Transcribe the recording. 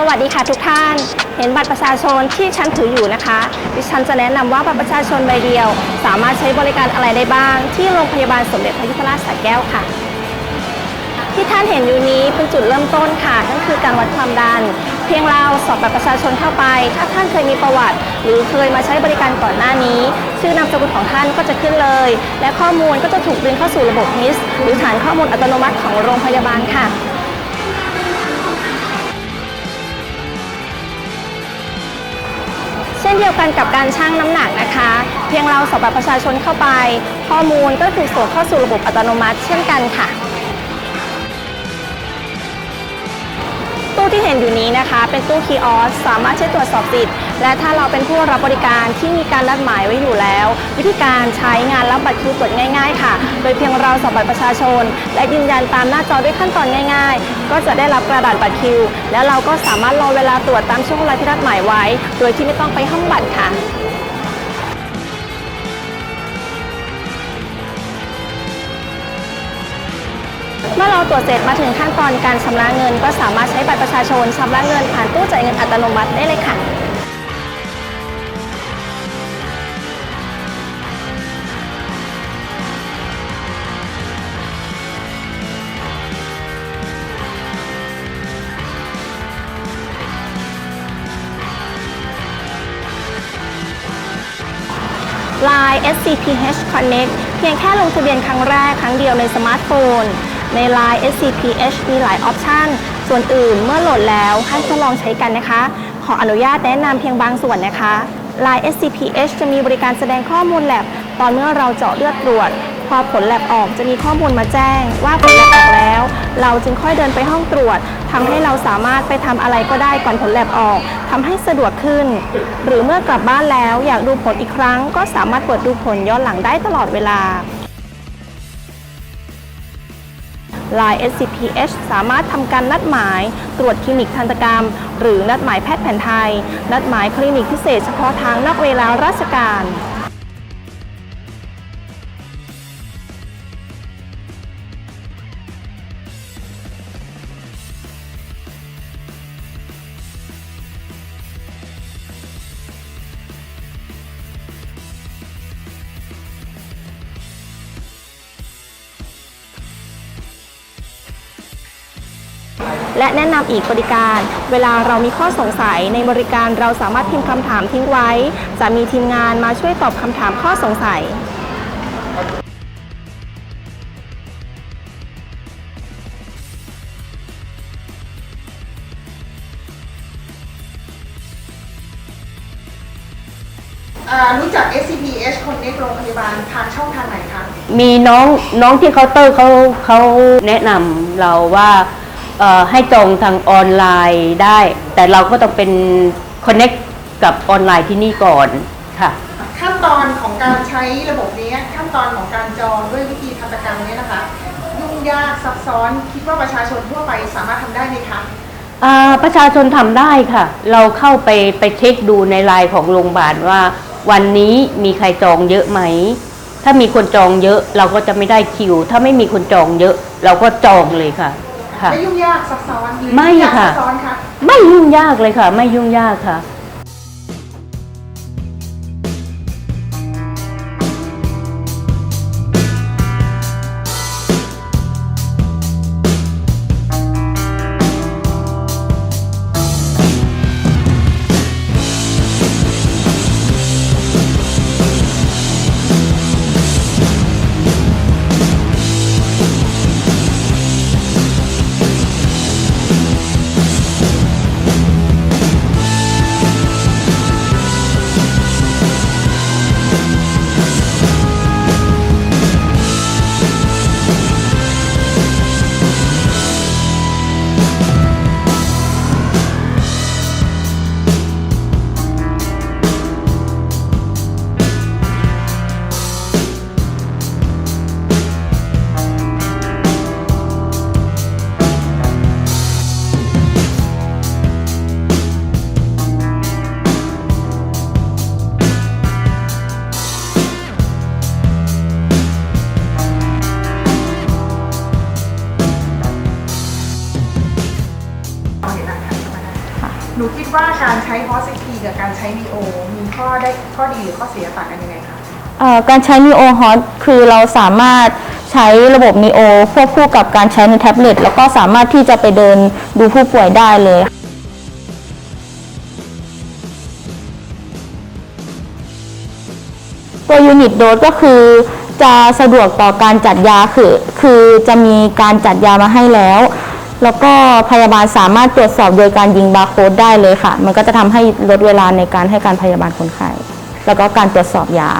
สวัสดีค่ะทุกท่าน เห็นบัตรประชาชนที่ฉันถืออยู่นะคะ ดิฉันจะแนะนำว่าบัตรประชาชนใบเดียว สามารถใช้บริการอะไรได้บ้าง ที่โรงพยาบาลสมเด็จพระยุพราชสระแก้วค่ะ ที่ท่านเห็นอยู่นี้เป็นจุดเริ่มต้นค่ะนั่นคือการวัดความดัน เพียงเราสอบบัตรประชาชนเข้าไป ถ้าท่านเคยมีประวัติ หรือเคยมาใช้บริการก่อนหน้านี้ ชื่อนามสกุลของท่านก็จะขึ้นเลย และข้อมูลก็จะถูกดึงเข้าสู่ระบบ HIS หรือฐานข้อมูลอัตโนมัติของโรงพยาบาลค่ะ นเดียวกันกับการชั่งน้ำหนักนะคะ เพียงเราสอบบัตรประชาชนเข้าไป ข้อมูลก็ถูกส่งเข้าสู่ระบบอัตโนมัติเช่นกันค่ะ ตู้ที่เห็นอยู่นี้นะคะ เป็นตู้คีออสสามารถใช้ตรวจสอบสิทธิ์และถ้าเราเป็นผู้รับบริการที่มีการนัดหมายไว้อยู่แล้ว วิธีการใช้งานรับบัตรคิวตรวจง่าย ๆ ค่ะ โดยเพียงเราสอบบัตรประชาชน และยืนยันตามหน้าจอด้วยขั้นตอนง่าย ๆ ก็จะได้รับกระดาษบัตรคิว แล้วเราก็สามารถรอเวลาตรวจตามช่วงเวลาที่นัดหมายไว้ โดยที่ไม่ต้องไปห้องบัตรค่ะ วจเสร็จมาถึงขั้นตอนการชำระเงิน ก็สามารถใช้บัตรประชาชนชำระเงินผ่านตู้จ่ายเงินอัตโนมัติได้เลยค่ะ Line SCPH Connect เพียงแค่ลงทะเบียนครั้งแรกครั้งเดียวในสมาร์ทโฟน ใน Line SCPH มีหลายออปชันส่วนอื่นเมื่อโหลดแล้วให้ทดลองใช้กันนะคะ ขออนุญาตแนะนำเพียงบางส่วนนะคะ Line SCPH จะมีบริการแสดงข้อมูลแลบตอนเมื่อเราเจาะเลือดตรวจ พอผลแลบออกจะมีข้อมูลมาแจ้ง ว่าผลแลบออกแล้ว เราจึงค่อยเดินไปห้องตรวจทำให้เราสามารถไปทำอะไรก็ได้ก่อนผลแลบออกทำให้สะดวกขึ้น หรือเมื่อกลับบ้านแล้วอยากดูผลอีกครั้ง ก็สามารถเปิดดูผลย้อนหลังได้ตลอดเวลา Line SCPH สามารถทำการนัดหมาย ตรวจคลินิกทันตกรรม หรือนัดหมายแพทย์แผนไทย นัดหมายคลินิกพิเศษเฉพาะทางนอกเวลาราชการ และแนะนำอีกบริการ เวลาเรามีข้อสงสัยในบริการเราสามารถพิมพ์คำถามทิ้งไว้ จะมีทีมงานมาช่วยตอบคำถามข้อสงสัยอ่ารู้จัก SCPH Connect โรงพยาบาลทางช่องทางไหนคะ มีน้องน้องที่เคาน์เตอร์เขาเขาแนะนำเราว่าเอ่อ ให้จองทางออนไลน์ได้ แต่เราก็ต้องเป็น connect กับออนไลน์ที่นี่ก่อนค่ะ ขั้นตอนของการใช้ระบบนี้ขั้นตอนของการจองด้วยวิธีทันตกรรมเนี้นะคะ ยุ่งยากซับซ้อนคิดว่าประชาชนทั่วไปสามารถทำได้ไหมคะอ่าประชาชนทำได้ค่ะ เราเข้าไปไปเช็คดูในไลน์ของโรงพยาบาลว่า วันนี้มีใครจองเยอะไหม ถ้ามีคนจองเยอะเราก็จะไม่ได้คิว ถ้าไม่มีคนจองเยอะ เราก็จองเลยค่ะ ค่ะ ไม่ยุ่งยากซับซ้อนหรือไม่ยุ่งยากค่ะ ซับซ้อนคะ ไม่ยุ่งยากเลยค่ะ ไม่ยุ่งยากค่ะ หนูคิดว่าการใช้ h o s XP กับการใช้ Neo มีข้อได้ข้อดีหรือข้อเสียต่างกันยังไงคะเอ่อการใช้ Neo Hot คือเราสามารถใช้ระบบ Neo ควบคู่กับการใช้ในแท็บเล็ตแล้วก็สามารถที่จะไปเดินดูผู้ป่วยได้เลย ตัวยูนิตโดสก็คือจะสะดวกต่อการจัดยาคือ คือจะมีการจัดยามาให้แล้ว แล้วก็พยาบาลสามารถตรวจสอบโดยการยิงบาร์โค้ดได้เลยค่ะ มันก็จะทำให้ลดเวลาในการให้การพยาบาลคนไข้ แล้วก็การตรวจสอบยา